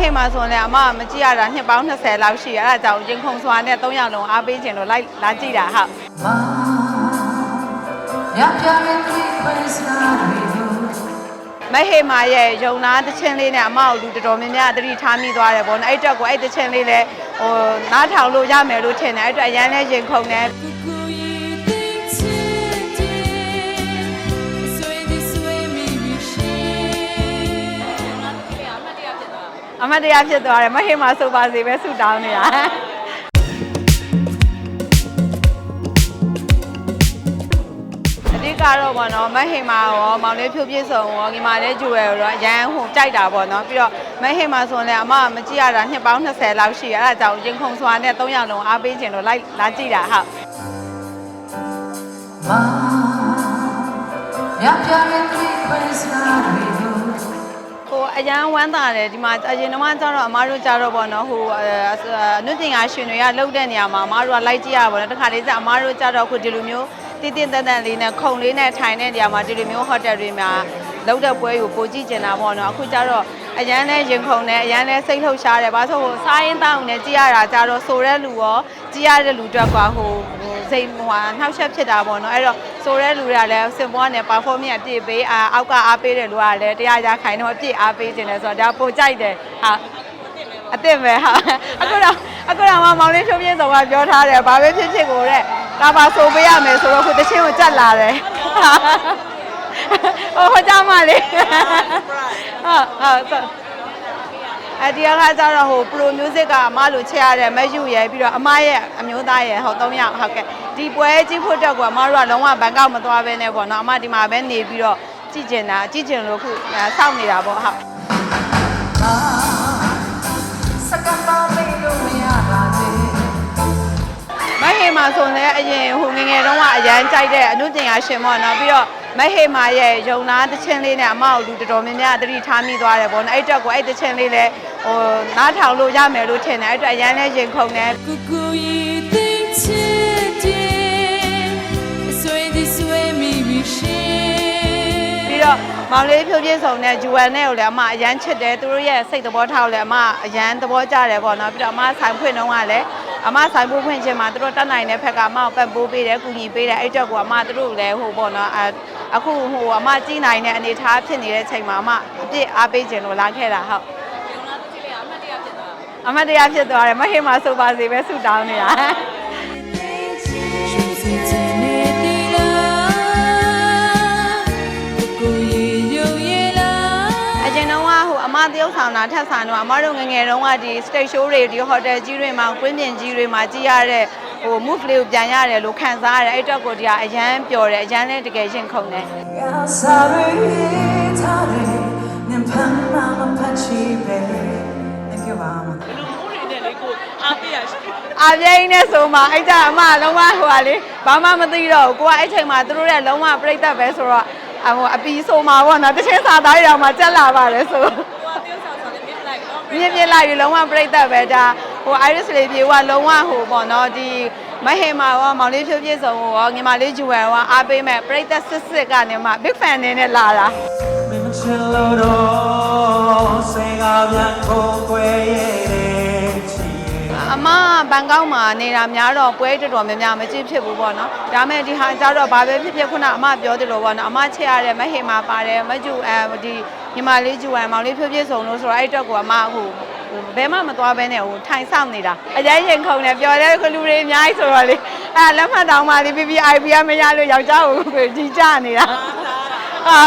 ဟင်မှာဆိုရင်လည်းအမကမကြည့်ရတာနှစ်ပေါင်း20လောက်ရှိရအဲဒါကြောင့်ရင်ခုန်စွာနဲ့၃ရောက်လုံးအားပေးခြင်းလို့လိုက်လာကြည့်တာဟုတ်ရပြရဲ့ဒီခွေးစကားတွေကိုမဟေမာရဲ့ယုံနာတချင်းလေးနဲ့အမကိုလူတော်တော်များများသတိထားမိသွားတယ်ဗောနော်အဲ့အတွက်ကိုအဲ့တချင်းလေးလည်းဟိုနားထောင်လို့ရမယ်လို့ထင်တယ်အဲ့အတွက်အရန်လဲရင်ခုန်တယ် အမတ်တရားဖြစ်သွားတယ်မဟေမာဆိုပါစေပဲဆူတောင်းနေတာအဓိကတော့ဗောနော်မဟေမာရောမောင်လေးဖြိုးပြည့်စုံရောညီမလေးဂျူရယ်ရောအရန်ဟိုကြိုက်တာဗောနော်ပြီးတော့မဟေမာဆိုရင်လည်းအမကမကြည့်ရတာနှစ်ပေါင်း20လောက်ရှိရအဲဒါကြောင့်ရင်ခုန်စွာနဲ့၃ရောက်လုံးအားပေးခြင်းလို့လိုက်လာကြည့်တာဟုတ်မာရပြရဲ့ဒီခွေးစကားတွေကိုဟို အရန်ဝမ်းသာတယ်ဒီမှာအရင်တော့ကျတော့အမားတို့ကျတော့ပေါ့နော်ဟိုအဲအနုတင်ငါရှင်တွေကလှုပ်တဲ့နေရာမှာအမားတို့ကလိုက်ကြည့်ရပါတော့တခါလေးကျအမားတို့ကျတော့ခုဒီလိုမျိုးတည်တည်တန်တန်လေးနဲ့ခုံလေးနဲ့ထိုင်တဲ့နေရာမှာဒီလိုမျိုးဟိုတယ်တွေမှာလှုပ်တဲ့ပွဲကိုပိုကြည့်ကျင်တာပေါ့နော်အခုကျတော့အရန်နဲ့ရင်ခုန်နဲ့အရန်နဲ့စိတ်လှုပ်ရှားတယ်ဘာလို့ဆိုဟိုစားရင်တောင်းနဲ့ကြည့်ရတာကျတော့ဆိုတဲ့လူရောကြည့်ရတဲ့လူအတွက်ကဟိုဟိုစိတ်ဟိုဟာနှောက်ယှက်ဖြစ်တာပေါ့နော်အဲ့တော့ ဆိုတဲ့လူတွေကလည်းစင်ပွားနဲ့ performance အပြည့်ပေးအာအောက်ကအားပေးတဲ့လူကလည်းတရားရခိုင်တော့အပြည့်အားပေးခြင်းလဲဆိုတော့ဒါပိုကြိုက်တယ်ဟာအစ်စ်ပဲဟာအခုတော့အခုတော့မောင်လေးဖြိုးပြင်းဆောင်ကပြောထားတယ်ဘာပဲဖြစ်ဖြစ်ကိုတဲ့ဒါပါဆိုပေးရမယ်ဆိုတော့ခုတချင်းကိုကြက်လာတယ်ဟိုဟောကြမလေးဟုတ်ဟုတ် အဲ့ဒီအခါကျတော့ဟို pro music ကအမလိုချက်ရတယ်မယူရယ်ပြီးတော့အမရဲ့အမျိုးသားရဲ့ဟော၃ယောက်ဟုတ်ကဲ့ဒီပွဲကြည့်ဖို့တက်ကအမတို့ကလုံးဝဘန်ကောက်မသွားဘဲနဲ့ပေါ့နော်အမဒီမှာပဲနေပြီးတော့ကြည့်ကျင်တာကြည့်ကျင်လို့ခုစောင့်နေတာပေါ့ဟုတ် မဟေမာဆိုလည်းအရင်ဟိုငယ်ငယ်တုန်းကအရန်ကြိုက်တဲ့အနုတင်ရရှင်ပေါ့နော်ပြီးတော့မဟေမာရဲ့ယုံနာတချင်းလေးနဲ့အမကိုလူတော်တော်များများသတိထားမိသွားတယ်ပေါ့နော်အဲ့အတွက်ကိုအဲ့တချင်းလေးလည်းဟိုနားထောင်လို့ရမယ်လို့ထင်တယ်အဲ့အတွက်အရန်လဲရင်ခုန်တယ်ကူကူရီသိချစ်တယ်ဆွေးဒီဆွေးမိပြီရှင်ပြီးတော့မောင်လေးဖြိုးပြည့်စုံတဲ့ဂျူဝမ်နဲ့ကိုလည်းအမအရန်ချစ်တယ်သူတို့ရဲ့စိတ်သဘောထားကိုလည်းအမအရန်သဘောကျတယ်ပေါ့နော်ပြီးတော့အမဆိုင်ဖွင့်တော့ကလည်း အမဆိုင်ဖို့ဖွင့်ခြင်းမှာသူတို့တတ်နိုင်တဲ့ဖက်ကအမကိုပံ့ပိုးပေးတယ်ကူညီပေးတယ်အဲ့အတွက်ကိုအမသူတို့လည်းဟိုပေါ့နော်အအခုဟိုအမကြည်နိုင်တဲ့အနေထားဖြစ်နေတဲ့ချိန်မှာအမအပြစ်အားပေးခြင်းလို့လာခဲ့တာဟုတ်အမတ်တရားဖြစ်သွားတယ်မဟေမာဆိုပါစေပဲဆူတောင်းနေတာ ဆောင်တာထက်ဆန်တော့အမတို့ငယ်ငယ်တုန်းကဒီ stage show တွေဒီ hotel ကြီးတွေမှာကွင်းပြင်ကြီးတွေမှာကြည့်ရတဲ့ဟို move လေးကိုပြန်ရတယ်လို့ခံစားရတယ်အဲ့အတွက်ကိုဒီကအရန်ပျော်တယ်အရန်လည်းတကယ်ရင်ခုန်တယ် Sorry, sorry, nin panna ma pachi be. Thank you, mama. အာပြိန်းနဲ့ဆိုမှအဲ့ကြအမလုံးဝဟိုဟာလေဘာမှမသိတော့ဘူးကိုကအဲ့ချိန်မှာသူတို့ရဲ့လုံးဝပြိတ္တပဲဆိုတော့အဟိုအပီဆိုမှာပေါ့နော်တချင်းစာသားတွေတော့မှကြက်လာပါတယ်ဆို မြင်မြင်လိုက်ပြီးလုံးဝပြိတ္တပဲဒါဟို iris လေးပြေကလုံးဝဟိုပေါ့နော်ဒီမဟေမာရောမောင်လေးဖြိုးပြည့်စုံရောညီမလေးဂျူဝယ်ရောအားပေးမဲ့ပြိတ္တစစ်စစ်ကနေမှ big fan နေနဲ့လာတာမင်းချင်လို့တော့စေကပြန်ကိုွယ်ရဲ့ချီရဲ့အမ ဘန်ကောက်မှာနေတာများတော့ပွဲတော်တော်များများမကြည့်ဖြစ်ဘူးပေါ့နော်ဒါမဲ့ဒီဟာကျတော့ဘာပဲဖြစ်ဖြစ်ခုနအမပြောသလိုပေါ့နော်အမချက်ရတဲ့မဟေမာပါတယ်မကျူအဲဒီညီမလေးကျူဝမ်မောင်လေးဖြိုးပြည့်စုံလို့ဆိုတော့အဲ့အတွက်ကိုအမဟိုဘယ်မှမသွားဘဲနဲ့ဟိုထိုင်ဆောင်နေတာအရင်ရင်ခုန်တယ်ပြောတဲ့လူတွေအများကြီးဆိုတော့လေအဲလက်မှတ်တောင်းမှလေး PPIP ကမရလို့ယောက်ျားကိုကြီးကြနေတာအာ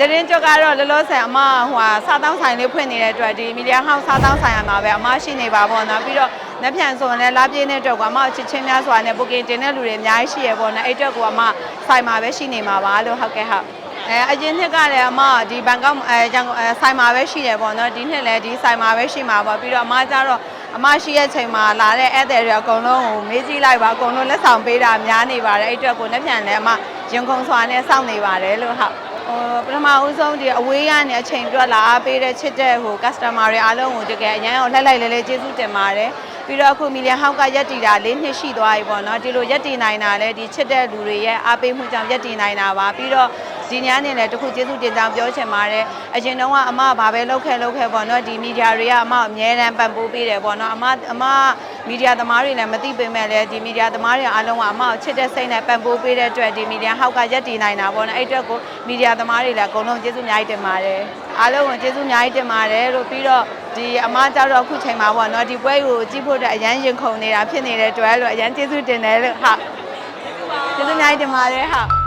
တရင်ကျော်ကတော့လောလောဆယ်အမဟိုဟာစားတောင်းဆိုင်လေးဖွင့်နေတဲ့အတွက်ဒီမီဒီယာဟောင်းစားတောင်းဆိုင်ရမှာပဲအမရှိနေပါပေါ့နော်ပြီးတော့လက်ဖြန်ဆိုရင်လည်းလာပြင်းတဲ့အတွက်ကအမချစ်ချင်းများစွာနဲ့ booking တင်တဲ့လူတွေအများကြီးရှိရပေါ့နော်အဲ့အတွက်ကအမဆိုင်မှာပဲရှိနေမှာပါလို့ဟုတ်ကဲ့ဟုတ်အဲအရင်နှစ်ကလည်းအမဒီဘန်ကောက်အဲရန်ကုန်အဲဆိုင်မှာပဲရှိတယ်ပေါ့နော်ဒီနှစ်လည်းဒီဆိုင်မှာပဲရှိမှာပေါ့ပြီးတော့အမကျတော့အမရှိရဲ့ချိန်မှာလာတဲ့ဧည့်သည်တွေအကုန်လုံးကိုမေးကြည့်လိုက်ပါအကုန်လုံးလက်ဆောင်ပေးတာများနေပါတယ်အဲ့အတွက်ကိုလက်ဖြန်လည်းအမရင်ခုန်စွာနဲ့စောင့်နေပါတယ်လို့ဟုတ်ဟို ပထမဦးဆုံးဒီအဝေးကနေအချိန်တွက်လာအားပေးတဲ့ချစ်တဲ့ဟို customer တွေအားလုံးကိုတကယ်အရန်အောင်လှိုက်လိုက်လဲလဲကျေးဇူးတင်ပါတယ်ပြီးတော့အခုမီလီယံဟောက်ကရက်တီတာ၄နှစ်ရှိသွားပြီပေါ့နော်ဒီလိုရက်တီနိုင်တာလဲဒီချစ်တဲ့လူတွေရဲ့အားပေးမှုကြောင့်ရက်တီနိုင်တာပါပြီးတော့ ဒီညနေလည်းတစ်ခုကျေးဇူးတင်ကြောင်းပြောချင်ပါတယ်အရင်တော့ကအမကဘာပဲလုပ်ခဲ့လုပ်ခဲ့ပေါ့နော်ဒီမီဒီယာတွေကအမကိုအမြဲတမ်းပံ့ပိုးပေးတယ်ပေါ့နော်အမအမမီဒီယာသမားတွေလည်းမသိပေမဲ့လည်းဒီမီဒီယာသမားတွေအားလုံးကအမကိုချစ်တဲ့စိတ်နဲ့ပံ့ပိုးပေးတဲ့အတွက်ဒီမီဒီယာဟောက်ကရက်တည်နိုင်တာပေါ့နော်အဲ့အတွက်ကိုမီဒီယာသမားတွေလည်းအကုန်လုံးကျေးဇူးအများကြီးတင်ပါတယ်အားလုံးကိုကျေးဇူးအများကြီးတင်ပါတယ်လို့ပြီးတော့ဒီအမကြတော့အခုချိန်မှာပေါ့နော်ဒီပွဲကိုကြည့်ဖို့အတွက်အရန်ရင်ခုန်နေတာဖြစ်နေတဲ့အတွက်လို့အရန်ကျေးဇူးတင်တယ်လို့ဟုတ်ကျေးဇူးအများကြီးတင်ပါတယ်ဟုတ်